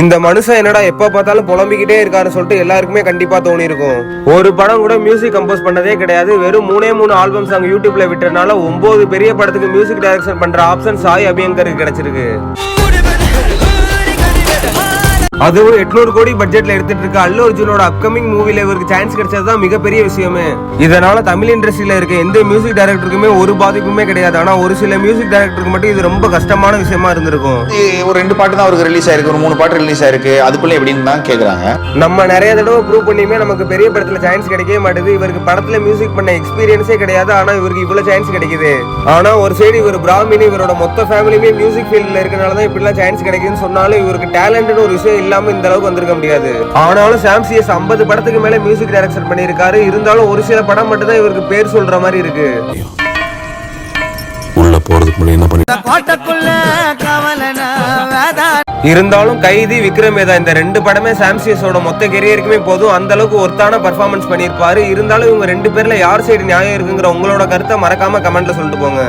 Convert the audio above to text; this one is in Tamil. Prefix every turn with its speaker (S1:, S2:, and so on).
S1: இந்த மனுஷன் என்னடா எப்ப பார்த்தாலும் புலம்பிக்கிட்டே இருக்காரு சொல்லிட்டு எல்லாருக்குமே கண்டிப்பா தோணி இருக்கும் ஒரு படம் கூட மியூசிக் கம்போஸ் பண்ணதே கிடையாது. வெறும் மூணே மூணு ஆல்பம்ஸ் அங்க யூடியூப்ல விட்டறனால ஒன்பது பெரிய படத்துக்கு மியூசிக் டைரக்ஷன் பண்ற ஆப்ஷன் சாய் அபியங்கருக்கு கிடைச்சிருக்கு. அதுவும் எட்நூறு கோடி பட்ஜெட்ல எடுத்துட்டு இருக்க அல்லு அர்ஜுனோட அப்கமிங் மூவில இவருக்கு சான்ஸ் கிடைச்சது தான் மிகப்பெரிய விஷயமே. இதனால தமிழ் இண்டஸ்ட்ரியில இருக்க எந்த மியூசிக் டைரக்டருக்குமே ஒரு பாதிப்புமே கிடையாது. ஆனா ஒரு சில மியூசிக் டைரக்டருக்கு மட்டும் இது ரொம்ப கஷ்டமான விஷயமா இருந்திருக்கும்.
S2: ஒரு ரெண்டு பாட்டு தான் அவருக்கு ரிலீஸ் ஆயிருக்கு. ஒரு மூணு பாட்டு ரிலீஸ் ஆயிருக்கு. அதுக்குள்ள எப்படின்னு தான் கேக்குறாங்க.
S1: நம்ம நிறைய தடவை ப்ரூவ் பண்ணியுமே நமக்கு பெரிய படத்துல சான்ஸ் கிடைக்கவே மாட்டுது. இவருக்கு படத்துல மியூசிக் பண்ண எக்ஸ்பீரியன்ஸே கிடையாது. ஆனா இவருக்கு இவ்வளவு சான்ஸ் கிடைக்குது. ஆனா ஒரு சைடு இவர் பிராமின் இவரோட மொத்த ஃபேமிலியுமே மியூசிக் ஃபீல்ட்ல இருக்கனால தான் இப்படிலாம் சான்ஸ் கிடைக்குதுன்னு சொன்னாலும் இவருக்கு டேலண்ட்னு ஒரு விஷயம் இல்லாம இந்த அளவுக்கு வந்திருக்க முடியாது. ஆனாலும் சாம்சிஎஸ் ஐம்பது படத்துக்கு மேல மியூசிக் டைரக்ஷன் பண்ணியிருக்காரு. இருந்தாலும் ஒரு சில படம் மட்டும் தான் இவருக்கு பேர் சொல்ற மாதிரி இருக்கு.
S3: உள்ள போறதுக்கு முன்னாடி என்ன பண்ணி
S4: கோட்டைக்குள்ள கவலனா அதான்.
S1: இருந்தாலும் கைதி விக்ரமேதா இந்த ரெண்டு படமே சாம்சியஸோட மொத்த கெரியருக்குமே போதும். அந்த அளவுக்கு ஒருத்தான பர்ஃபார்மன்ஸ் பண்ணியிருப்பாரு. இருந்தாலும் இவங்க ரெண்டு பேர்ல யார் சைடு நியாயம் இருக்குங்கிற உங்களோட கருத்தை மறக்காம கமெண்ட்ல சொல்லிட்டு போங்க.